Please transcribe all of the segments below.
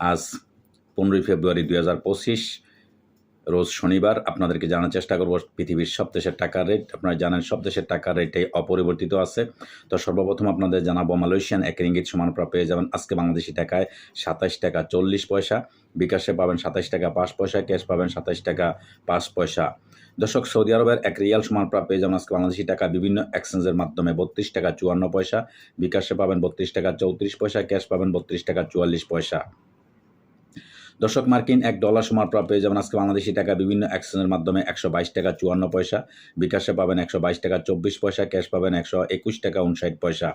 আজ পনেরোই ফেব্রুয়ারি দুই হাজার পঁচিশ, রোজ শনিবার আপনাদেরকে জানার চেষ্টা করব পৃথিবীর সব দেশের টাকার রেট আপনারা জানেন সব দেশের টাকার রেটে অপরিবর্তিত আছে। তো সর্বপ্রথম আপনাদের জানাব মালয়েশিয়ান এক রিঙ্গিত সমান পেয়ে যাবেন আজকে বাংলাদেশি টাকায় সাতাশ টাকা চল্লিশ পয়সা। বিকাশে পাবেন সাতাশ টাকা পাঁচ পয়সা, ক্যাশ পাবেন সাতাশ টাকা পাঁচ পয়সা। দর্শক, সৌদি আরবের এক রিয়াল সমান পেয়ে যাবেন আজকে বাংলাদেশি টাকা বিভিন্ন এক্সচেঞ্জের মাধ্যমে বত্রিশ টাকা চুয়ান্ন পয়সা। বিকাশে পাবেন বত্রিশ টাকা চৌত্রিশ পয়সা, ক্যাশ পাবেন বত্রিশ টাকা চুয়াল্লিশ পয়সা। দর্শক মার্কিন এক ডলার সমান প্রাপ্য পেয়ে যাবেন আজকে বাংলাদেশি টাকা বিভিন্ন অ্যাকশনের মাধ্যমে একশো বাইশ টাকা চুয়ান্ন পয়সা। বিকাশে পাবেন একশো বাইশ টাকা চব্বিশ পয়সা, ক্যাশ পাবেন একশো একুশ টাকা উনষাট পয়সা।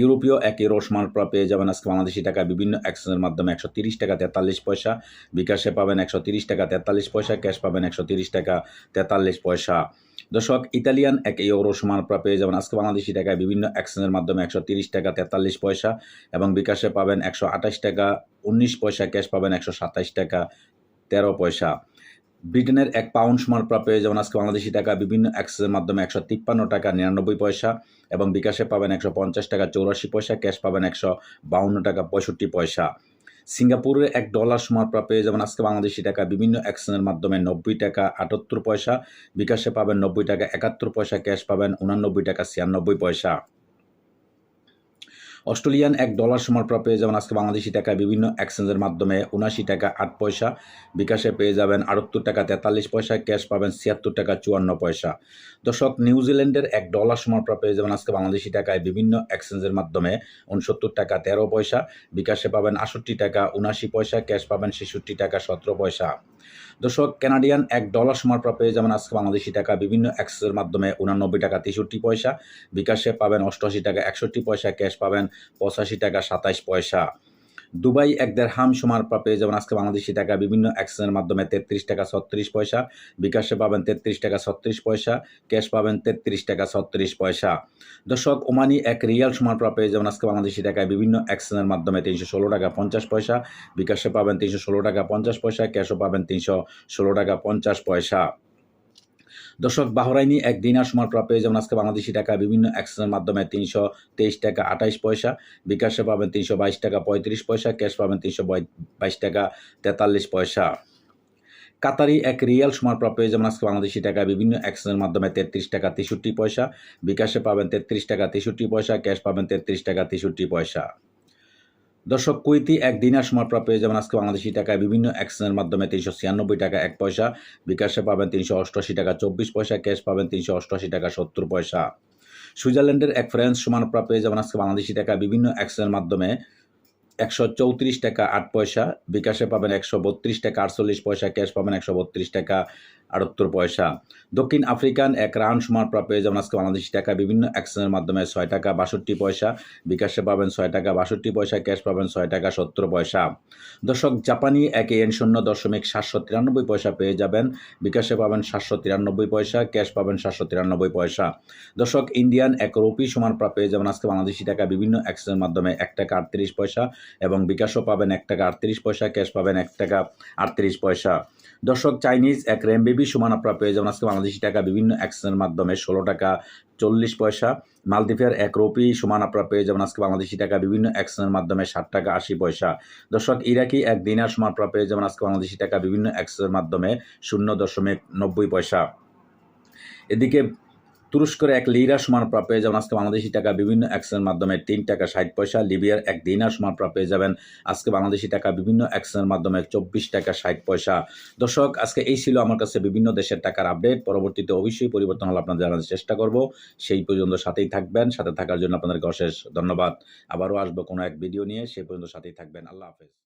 ইউরোপীয় এক ইউরো সমান পেয়ে যাবেন আজকে বাংলাদেশি টাকা বিভিন্ন অ্যাকশনের মাধ্যমে একশো তিরিশ টাকা তেতাল্লিশ পয়সা। বিকাশে পাবেন একশো তিরিশ টাকা তেতাল্লিশ পয়সা, ক্যাশ পাবেন একশো তিরিশ টাকা তেতাল্লিশ পয়সা। দর্শক, ইতালিয়ান এক ইউরো সমান প্রাপ্য পেয়ে যাবেন। আজকে বাংলাদেশি টাকায় বিভিন্ন এক্সচেঞ্জের মাধ্যমে একশো টাকা, তেতাল্লিশ পয়সা এবং বিকাশে পাবেন একশো আঠাশ টাকা, উনিশ পয়সা, ক্যাশ পাবেন একশো সাতাশ টাকা, তেরো পয়সা। ব্রিটেনের এক পাউন্ড সমান প্রাপ্য পেয়ে যাবেন। আজকে বাংলাদেশি টাকা বিভিন্ন এক্সচেঞ্জের মাধ্যমে একশো তিপ্পান্ন টাকা, নিরানব্বই পয়সা এবং বিকাশে পাবেন একশো পঞ্চাশ টাকা, চৌরাশি পয়সা, ক্যাশ পাবেন একশো টাকা, পঁয়ষট্টি পয়সা। সিঙ্গাপুরের এক ডলার সমান পেয়ে যাবেন আজকে বাংলাদেশি টাকা। বিভিন্ন অ্যাকশনের মাধ্যমে নব্বই টাকা আটাত্তর পয়সা। বিকাশে পাবেন নব্বই টাকা একাত্তর পয়সা ক্যাশ পাবেন উনানব্বই টাকা ছিয়ানব্বই পয়সা। অস্ট্রেলিয়ান এক ডলার সমান পেয়ে যাবেন আজকে বাংলাদেশি টাকায় বিভিন্ন এক্সচেঞ্জের মাধ্যমে। উনাশি টাকা আট পয়সা, বিকাশে পেয়ে যাবেন আটাত্তর টাকা তেতাল্লিশ পয়সা ক্যাশ পাবেন ছিয়াত্তর টাকা চুয়ান্ন পয়সা। দর্শক নিউজিল্যান্ডের এক ডলার সমান পেয়ে যাবেন আজকে বাংলাদেশি টাকায় বিভিন্ন এক্সচেঞ্জের মাধ্যমে। উনসত্তর টাকা তেরো পয়সা, বিকাশে পাবেন আষট্টি টাকা উনাশি পয়সা ক্যাশ পাবেন ছেষট্টি টাকা সতেরো পয়সা। দর্শক কানাডিয়ান এক ডলার প্রাপ্য পেয়ে যাবেন আজকে বাংলাদেশি টাকা, বিভিন্ন অ্যাক্সেসের মাধ্যমে উনানব্বই টাকা তেষট্টি পয়সা। বিকাশে পাবেন অষ্টআশি টাকা একষট্টি পয়সা ক্যাশ পাবেন পঁচাশি টাকা সাতাশ পয়সা। দুবাই এক দেড় হাম সমান পেয়ে যাবেন আজকে বাংলাদেশি টাকা। বিভিন্ন এক্সচেঞ্জের মাধ্যমে তেত্রিশ টাকা ছত্রিশ পয়সা, বিকাশে পাবেন তেত্রিশ টাকা ছত্রিশ পয়সা ক্যাশ পাবেন তেত্রিশ টাকা ছত্রিশ পয়সা। দর্শক, ওমানি এক রিয়াল সমান পেয়ে যাবেন আজকে বাংলাদেশি টাকায়। বিভিন্ন এক্সচেঞ্জের মাধ্যমে তিনশো ষোলো টাকা পঞ্চাশ পয়সা, বিকাশে পাবেন তিনশো ষোলো টাকা পঞ্চাশ পয়সা ক্যাশও পাবেন তিনশো ষোলো টাকা পঞ্চাশ পয়সা। দর্শক, বাহরাইনি এক দিনার সমান প্রাপ্য পেয়ে যেমন আজকে বাংলাদেশি টাকা। বিভিন্ন এক্সচেঞ্জের মাধ্যমে তিনশো তেইশ টাকা আঠাইশ পয়সা, বিকাশে পাবেন তিনশো বাইশ টাকা পঁয়ত্রিশ পয়সা, ক্যাশ পাবেন তিনশো বাইশ টাকা তেতাল্লিশ পয়সা। কাতারি এক রিয়াল সমান প্রাপ্য পেয়ে যেমন আজকে বাংলাদেশি টাকা। বিভিন্ন এক্সচেঞ্জের মাধ্যমে তেত্রিশ টাকা তেষট্টি পয়সা, বিকাশে পাবেন তেত্রিশ টাকা তেষট্টি পয়সা, ক্যাশ পাবেন তেত্রিশ টাকা তেষট্টি পয়সা। দর্শক কুইতি এক দিনার সময় পেয়ে যাবেন আজকে বাংলাদেশি টাকায় বিভিন্ন অ্যাকশনের মাধ্যমে তিনশো ছিয়ানব্বই টাকা এক পয়সা, বিকাশে পাবেন তিনশো অষ্টআশি টাকা চব্বিশ পয়সা, ক্যাশ পাবেন তিনশো অষ্টআশি টাকা সত্তর পয়সা। সুইজারল্যান্ডের এক ফ্রেন্স সমান পেয়ে যাবেন আজকে বাংলাদেশি টাকা বিভিন্ন অ্যাকশনের মাধ্যমে একশো চৌত্রিশ টাকা আট পয়সা, বিকাশে পাবেন একশো বত্রিশ টাকা আটচল্লিশ পয়সা, ক্যাশ পাবেন একশো বত্রিশ টাকা। আটাত্তর পয়সা। দক্ষিণ আফ্রিকান এক রান সমান প্রাপ্য পেয়ে যাবেন আজকে বাংলাদেশি টাকা। বিভিন্ন এক্সচেঞ্জের মাধ্যমে ছয় টাকা বাষট্টি পয়সা, বিকাশে পাবেন ছয় টাকা বাষট্টি পয়সা, ক্যাশ পাবেন ছয় টাকা সত্তর পয়সা। দর্শক, জাপানি এক এন শূন্য দশমিক সাতশো তিরানব্বই পয়সা পেয়ে যাবেন। বিকাশে পাবেন সাতশো তিরানব্বই পয়সা, ক্যাশ পাবেন সাতশো তিরানব্বই পয়সা। দর্শক, ইন্ডিয়ান এক রুপি সমান প্রাপ্য পেয়ে যাবেন আজকে বাংলাদেশি টাকা। বিভিন্ন এক্সচেঞ্জের মাধ্যমে এক টাকা আটত্রিশ পয়সা এবং বিকাশও পাবেন এক টাকা আটত্রিশ পয়সা, ক্যাশ পাবেন এক টাকা আটত্রিশ পয়সা। দর্শক, চাইনিজ এক র্যামবেবি সমান আপনারা পেয়ে যাবেন আজকে বাংলাদেশি টাকা বিভিন্ন অ্যাকশনের মাধ্যমে ষোলো টাকা চল্লিশ পয়সা মালদ্বীপের এক রুপি সমান আপনারা পেয়ে যাবেন আজকে বাংলাদেশি টাকা বিভিন্ন অ্যাকশনের মাধ্যমে ষাট টাকা আশি পয়সা। দর্শক, ইরাকি এক দিনার সমান আপনারা পেয়ে যাবেন আজকে বাংলাদেশি টাকা বিভিন্ন অ্যাকশনের মাধ্যমে শূন্য দশমিক নব্বই পয়সা। এদিকে তুরস্কের এক লিরা সমান প্রাপ্য পেয়ে যাবেন আজকে বাংলাদেশি টাকা বিভিন্ন অ্যাকশনের মাধ্যমে তিন টাকা ষাট পয়সা, লিবিয়ার এক দিনার সমান প্রাপ্য পেয়ে যাবেন আজকে বাংলাদেশি টাকা বিভিন্ন অ্যাকশনের মাধ্যমে চব্বিশ টাকা ষাট পয়সা। দর্শক, আজকে এই ছিল আমার কাছে বিভিন্ন দেশের টাকার আপডেট পরবর্তীতে অবশ্যই পরিবর্তন হলে আপনাদের জানার চেষ্টা করব। সেই পর্যন্ত সাথেই থাকবেন, সাথে থাকার জন্য আপনাদেরকে অশেষ ধন্যবাদ। আবারও আসব কোনো এক ভিডিও নিয়ে, সেই পর্যন্ত সাথেই থাকবেন। আল্লাহ হাফেজ।